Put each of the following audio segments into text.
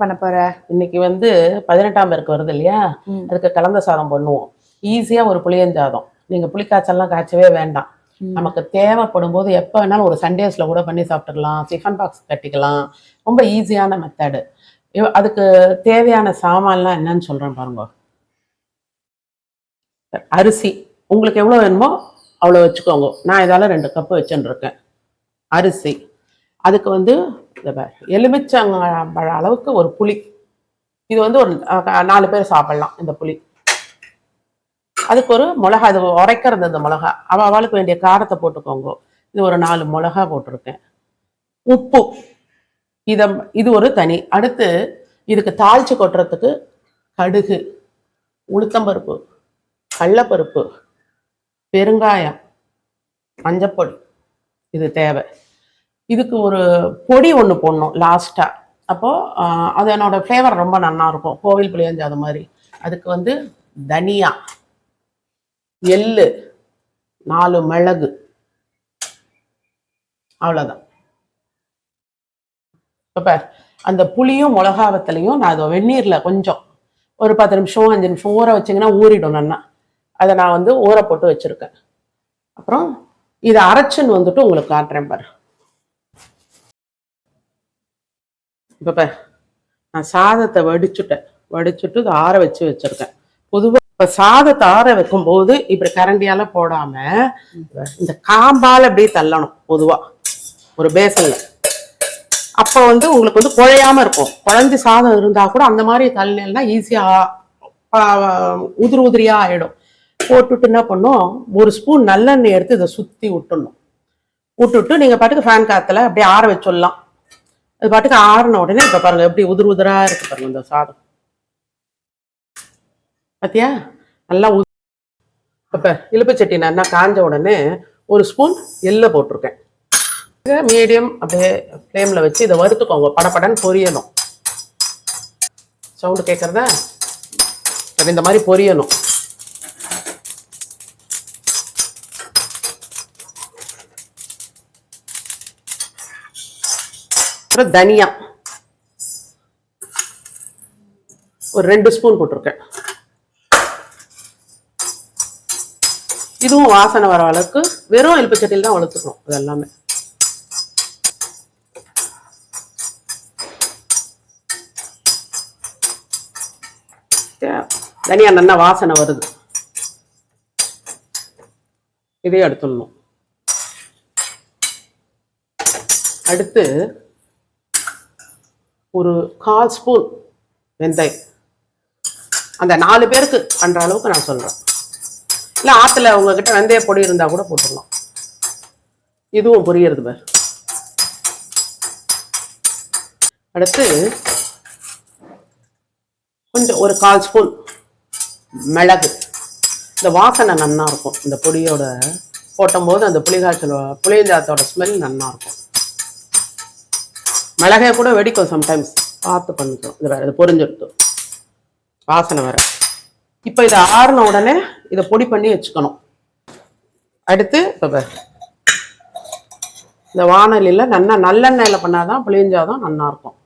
பண்ண போற? இன்னைக்கு வந்து பதினெட்டாம் பேருக்கு வருது இல்லையா. அதுக்கு கலந்த சாதம் பண்ணுவோம். ஈஸியா ஒரு புளியஞ்சாதம். நீங்க புளிக்காய்ச்சல்லாம் காய்ச்சவே வேண்டாம். நமக்கு தேவைப்படும் போது எப்போ வேணாலும் ஒரு சண்டேஸ்ல கூட பண்ணி சாப்பிட்டுக்கலாம். டிஃபன் பாக்ஸ் கட்டிக்கலாம். ரொம்ப ஈஸியான மெத்தடு அதுக்கு தேவையான சாமான்லாம் என்னன்னு சொல்றேன் பாருங்க. அரிசி. உங்களுக்கு எவ்வளோ வேணுமோ அவ்வளோ வச்சுக்கோங்க. நான் இதால ரெண்டு கப்பு வச்சுன்னு இருக்கேன். அரிசி. அதுக்கு வந்து எலுமிச்சம்பழ அளவுக்கு ஒரு புளி. இது வந்து ஒரு நாலு பேர் சாப்பிடலாம் இந்த புளி. அதுக்கு ஒரு மிளகா இது உரைக்கிறது இந்த மிளகா. அவளுக்கு வேண்டிய காரத்தை போட்டுக்கோங்க. இது ஒரு நாலு மிளகா போட்டிருக்கேன். உப்பு. இத இது ஒரு தனி. அடுத்து இதுக்கு தாளிச்சு கொட்டுறதுக்கு கடுகு உளுத்தம்பருப்பு கடலப்பருப்பு பெருங்காயம் மஞ்சப்பொடி. இது தேவை. இதுக்கு ஒரு பொடி ஒன்று போடணும் லாஸ்ட்டாக அப்போது அது என்னோட ஃப்ளேவர் ரொம்ப நல்லா இருக்கும். கோவில் புளியஞ்சாது மாதிரி. அதுக்கு வந்து தனியா எள்ளு நாலு மிளகு. அவ்வளோதான் இப்போ அந்த புளியும் மிளகாவத்திலையும் நான் அதை வெந்நீரில் கொஞ்சம் ஒரு பத்து நிமிஷம் அஞ்சு நிமிஷம் ஊற வச்சிங்கன்னா ஊறிடும் நல்லா. அதை நான் வந்து ஊற போட்டு வச்சுருக்கேன். அப்புறம் இதை அரைச்சுன்னு வந்துட்டு உங்களுக்கு காட்டுறேன் பாரு. இப்போ நான் சாதத்தை வடிச்சுட்டேன். வடிச்சுட்டு இதை ஆற வச்சு வச்சிருக்கேன். பொதுவாக இப்போ சாதத்தை ஆற வைக்கும்போது இப்படி கரண்டியால போடாம இந்த காம்பால் அப்படியே தள்ளணும் பொதுவா. ஒரு பேசன்ல அப்போ வந்து உங்களுக்கு வந்து குழையாம இருக்கும். குழஞ்சி சாதம் இருந்தா கூட அந்த மாதிரி தள்ளினா ஈஸியா உதிரி உதிரியா ஆயிடும். போட்டுட்டு என்ன பண்ணும்? ஒரு ஸ்பூன் நல்லெண்ணெய் எடுத்து இதை சுத்தி விட்டுடணும். விட்டுட்டு நீங்க பாட்டுக்கு ஃபேன் காத்துல அப்படியே ஆற வச்சிடலாம். அது பாட்டுக்கு ஆறின உடனே இப்ப பாருங்க எப்படி உதிர் உதிரா இருக்கு பாருங்க இந்த சாதம். பாத்தியா? நல்லா உ- இப்ப இழுப்பு சட்டி நல்லா காஞ்ச உடனே ஒரு ஸ்பூன் எள்ளை போட்டிருக்கேன். மீடியம் அப்படியே ஃப்ளேம்ல வச்சு இதை வறுத்துக்கோங்க. படப்படன்னு பொரியணும். சவுண்டு கேட்குறதா அது இந்த மாதிரி பொரியணும். அப்புறம் தனியா ஒரு ரெண்டு ஸ்பூன் போட்டிருக்கேன். இதுவும் வாசனை வர அளவுக்கு வெறும் எலுப்பச்சட்டியில் தான் வளர்த்துக்கணும் இது எல்லாமே. தனியா நல்லா வாசனை வருது. இதையும் எடுத்துடணும். அடுத்து ஒரு கால் ஸ்பூன் வெந்தயம். அந்த நாலு பேருக்கு பண்ற அளவுக்கு நான் சொல்றேன். இல்ல ஆத்துல உங்ககிட்ட வெந்தய பொடி இருந்தா கூட போட்டுடலாம் இதுவும் பொரியறது பார். அடுத்து கொஞ்சம் ஒரு கால் ஸ்பூன் மிளகு. இந்த வாசனை நன்னா இருக்கும். இந்த பொடியோட போட்டும்போது அந்த புளிகாய்ச்சல் புளிஞ்சாத்தோட ஸ்மெல் நன்னா இருக்கும். மிளகாய் கூட வெடிக்கும் சம்டைம்ஸ் பார்த்து பண்ணிக்கும் இது வேற இது பொரிஞ்சிருத்து வாசனை வேற. இப்போ இதை ஆறின உடனே இதை பொடி பண்ணி வச்சுக்கணும். அடுத்து இப்போ இந்த வானொலியில் நல்லா நல்லெண்ணெயில் பண்ணாதான் புளிஞ்சாதான் நல்லா இருக்கும்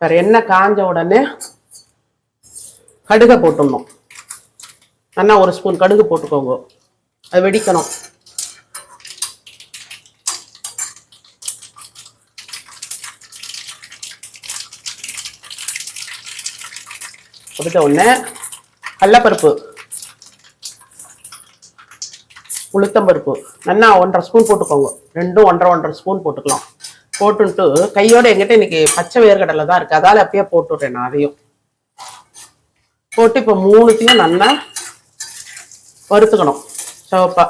வேற எண்ணெய் காஞ்ச உடனே கடுகை போட்டுடணும். நல்லா ஒரு ஸ்பூன் கடுகு போட்டுக்கோங்க. அது வெடிக்கணும். போட்டுட்ட உடனே கடலப்பருப்பு உளுத்தம்பருப்பு நல்லா ஒன்றரை ஸ்பூன் போட்டுக்கோங்க. ரெண்டும் ஒன்றரை ஒன்றரை ஸ்பூன் போட்டுக்கலாம். போட்டுன்ட்டு கையோட எங்கிட்ட இன்னைக்கு பச்சை வேர்க்கடலை தான் இருக்குது அதால் அப்படியே போட்டுடுறேன் நான் அதையும். போட்டு இப்போ மூணுத்தையும் நல்லா வறுத்துக்கணும். சிவப்பா.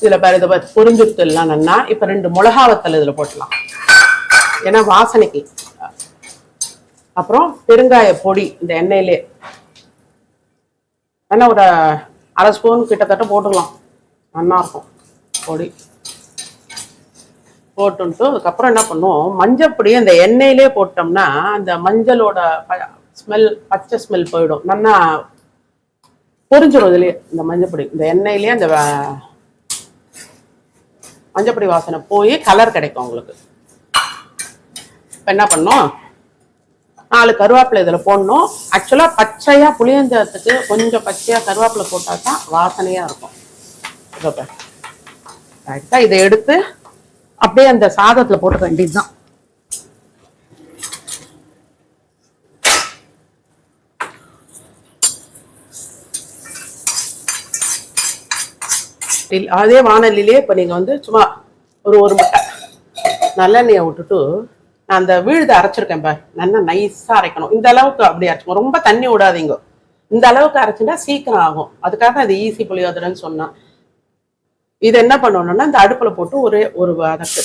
இதில் பாரு இதை பாரு இல்லைன்னா இப்போ ரெண்டு மிளகா வத்தல் இதில் போட்டலாம் ஏன்னா வாசனைக்கு. அப்புறம் பெருங்காய பொடி இந்த எண்ணெயிலே. ஏன்னா ஒரு அரை ஸ்பூன் கிட்டத்தட்ட போட்டுக்கலாம். நல்லா இருக்கும். பொடி. போட்டுன்ட்டு அதுக்கப்புறம் என்ன பண்ணுவோம்? மஞ்சப்பொடி அந்த எண்ணெயிலே போட்டோம்னா அந்த மஞ்சளோட ஸ்மெல் பச்சை ஸ்மெல் போயிடும். நல்லா பொரிஞ்சிடும் இதுலயே இந்த மஞ்சப்பொடி இந்த எண்ணெயிலேயே அந்த மஞ்சப்பொடி வாசனை போய் கலர் கிடைக்கும் உங்களுக்கு. இப்போ என்ன பண்ணோம்? நாலு கருவேப்பிலை இதில் போடணும். ஆக்சுவலாக பச்சையாக புளியஞ்சத்துக்கு கொஞ்சம் பச்சையாக கருவேப்பிலை போட்டால் தான் வாசனையாக இருக்கும். இதோ இதை எடுத்து அப்படியே அந்த சாதத்தில் போட்டுக்க வேண்டியதுதான். ஸ்டீல் அதே வானலிலே இப்போ நீங்கள் வந்து சும்மா ஒரு ஒரு முட்டை நல்லெண்ணெயை விட்டுட்டு நான் அந்த விழுதை அரைச்சிருக்கேன் பார். நல்லா நைஸாக அரைக்கணும். இந்த அளவுக்கு அப்படி அரைச்சிக்கணும். ரொம்ப தண்ணி விடாதீங்க. இந்த அளவுக்கு அரைச்சுட்டா சீக்கிரம் ஆகும். அதுக்காக அது ஈஸி புளியோதரைன்னு சொன்னேன். இது என்ன பண்ணணும்னா இந்த அடுப்புல போட்டு ஒரே ஒரு வதக்கு.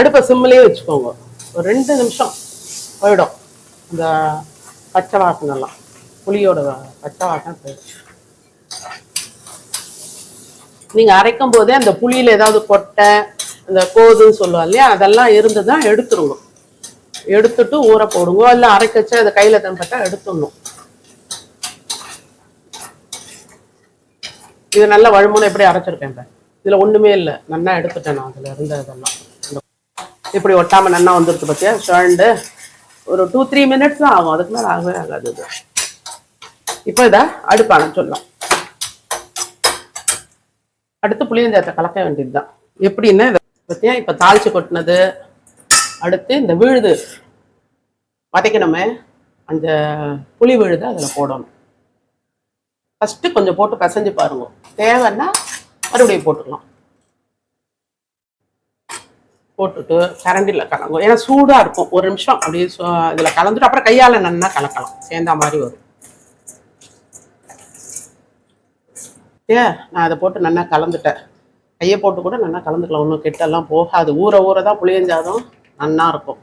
அடுப்பை சிம்மிலே வச்சுக்கோங்க. ஒரு ரெண்டு நிமிஷம். போயிடும். இந்த பச்சை வாசனெல்லாம். புளியோட பச்சை வாசனை போயிடும். நீங்க அரைக்கும் போதே அந்த புளியில ஏதாவது கொட்டை இந்த கோதுன்னு சொல்லுவா இல்லையா? அதெல்லாம் இருந்துதான் எடுத்துருங்க எடுத்துட்டு ஊற போடுங்க. இல்ல அரைக்கச்சு அதை கையில தன்பட்டா எடுத்துடணும். இது நல்ல வழுமுனை எப்படி அரைச்சிருக்கேன் இப்போ இதுல ஒண்ணுமே இல்லை. நல்லா எடுத்துட்டேன் நான் அதுல இருந்த இதெல்லாம். இப்படி ஒட்டாம நல்லா வந்துருச்சு பார்த்தியா ஷர்ண்டு ஒரு டூ த்ரீ மினிட்ஸ் தான் ஆகும். அதுக்கு மேல ஆகவே ஆகாது இது இப்போ இதை அடுப்பான சொல்லலாம் அடுத்து புளியஞ்சாத்தை கலக்க வேண்டியதுதான். எப்படின்னா இதை பத்தியா இப்ப தாளிச்சு கொட்டினது அடுத்து இந்த விழுது. வதைக்கணுமே. அந்த புளி விழுது அதில் போடணும். ஃபஸ்ட்டு கொஞ்சம் போட்டு பிசைஞ்சு பாருங்க. தேவைன்னா மறுபடியும் போட்டுக்கலாம். போட்டுட்டு கரண்டியில் கலங்கும் ஏன்னா சூடாக இருக்கும். ஒரு நிமிஷம் அப்படியே இதில் கலந்துட்டு அப்புறம் கையால் நன்னா கலக்கலாம். சேர்ந்தா மாதிரி வரும். ஏ நான் அதை போட்டு நல்லா கலந்துட்டேன். கையை போட்டு கூட நல்லா கலந்துக்கலாம். ஒன்றும் கெட்டெல்லாம் போகாது. ஊற ஊற தான் புளியஞ்சாதம் நல்லா இருக்கும்.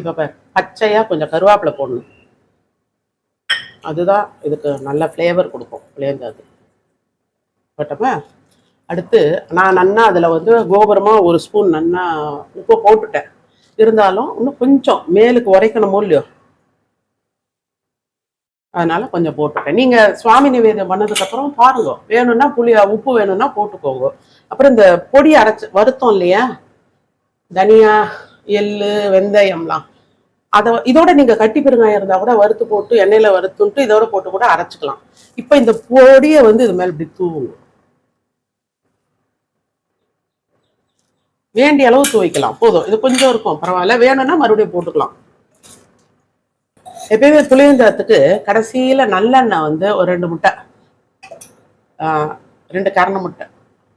இப்போ பச்சையாக கொஞ்சம் கருவேப்பிலை போடணும். அதுதான் இதுக்கு நல்ல ஃப்ளேவர் கொடுக்கும் புளியஞ்சாது பட்டப்ப அடுத்து நான் நன்னா அதில் வந்து கோபுரமாக ஒரு ஸ்பூன் நன்னா உப்பு போட்டுட்டேன். இருந்தாலும் இன்னும் கொஞ்சம் மேலுக்கு உரைக்கணுமோ இல்லையோ? அதனால் கொஞ்சம் போட்டுட்டேன். நீங்கள் சுவாமி நிவேதம் பண்ணதுக்கப்புறம் பாருங்க. வேணும்னா புளி உப்பு வேணும்னா போட்டுக்கோங்க. அப்புறம் இந்த பொடி அரைச்சி வருத்தம் இல்லையா? தனியா எள்ளு வெந்தயம்லாம். அதை இதோட நீங்கள் கட்டி பெருங்காயம் இருந்தால் கூட வறுத்து போட்டு எண்ணெயில் வறுத்துன்ட்டு இதோட போட்டு கூட அரைச்சிக்கலாம். இப்போ இந்த பொடியை வந்து இது மேலே இப்படி தூவுங்க. வேண்டிய அளவு துவைக்கலாம். போதும். இது கொஞ்சம் இருக்கும். பரவாயில்ல. வேணும்னா மறுபடியும் போட்டுக்கலாம். எப்பயுமே புளியஞ்சாத்துக்கு கடைசியில நல்லெண்ணெய் வந்து ஒரு ரெண்டு முட்டை. ஆஹ் ரெண்டு கரண முட்டை.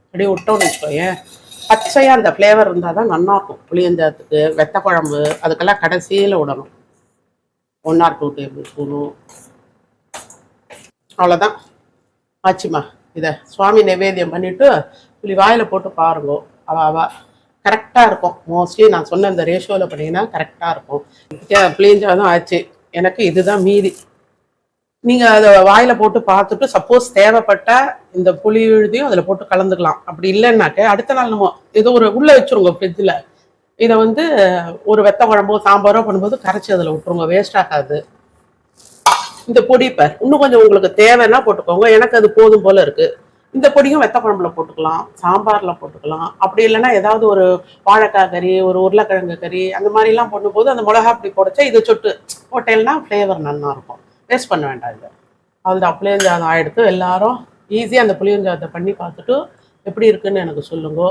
அப்படியே விட்டோம்னு வச்சுக்கோயேன். பச்சையா அந்த ஃப்ளேவர் இருந்தால் தான் நல்லா இருக்கும் புளியஞ்சாத்துக்கு வெத்த குழம்பு அதுக்கெல்லாம் கடைசியில விடணும். ஒன் ஆர் டூ டேபிள் ஸ்பூனும் அவ்வளோதான் ஆச்சுமா. இதை சுவாமி நைவேத்தியம் பண்ணிட்டு புளி வாயில போட்டு பாருங்க. அவ அவ கரெக்டாக இருக்கும். மோஸ்ட்லி நான் சொன்ன இந்த ரேஷியோவில் பண்ணீங்கன்னா கரெக்டாக இருக்கும். புளியஞ்சாதான் ஆச்சு. எனக்கு இதுதான் மீதி. நீங்கள் அதை வாயில் போட்டு பார்த்துட்டு சப்போஸ் தேவைப்பட்ட இந்த புளி எழுதியும் அதில் போட்டு கலந்துக்கலாம். அப்படி இல்லைன்னாக்க அடுத்த நாள் நம்ம ஏதோ ஒரு உள்ளே வச்சுருங்க ஃப்ரிட்ஜில் இதை வந்து ஒரு வெத்த குழம்போ சாம்பாரோ பண்ணும்போது கரைச்சி அதில் விட்டுருங்க. வேஸ்ட் ஆகாது. இந்த பொடி இப்போ இன்னும் கொஞ்சம் உங்களுக்கு தேவைன்னா போட்டுக்கோங்க. எனக்கு அது போதும் போல் இருக்குது இந்த பொடியும் வெத்த குழம்புல போட்டுக்கலாம் சாம்பாரில் போட்டுக்கலாம். அப்படி இல்லைன்னா ஏதாவது ஒரு வாழைக்காய் கறி ஒரு உருளைக்கிழங்கு கறி அந்த மாதிரிலாம் பண்ணும்போது அந்த மிளகா அப்படி போடச்சா இது சொட்டு போட்டேல்னா ஃப்ளேவர் நல்லா இருக்கும் வேஸ்ட் பண்ண வேண்டாம் இது. அவ்வளோதான் புளியஞ்சாதம் ஆயிடுத்து எல்லாரும் ஈஸியாக அந்த புளியஞ்சாதத்தை பண்ணி பார்த்துட்டு எப்படி இருக்குன்னு எனக்கு சொல்லுங்க.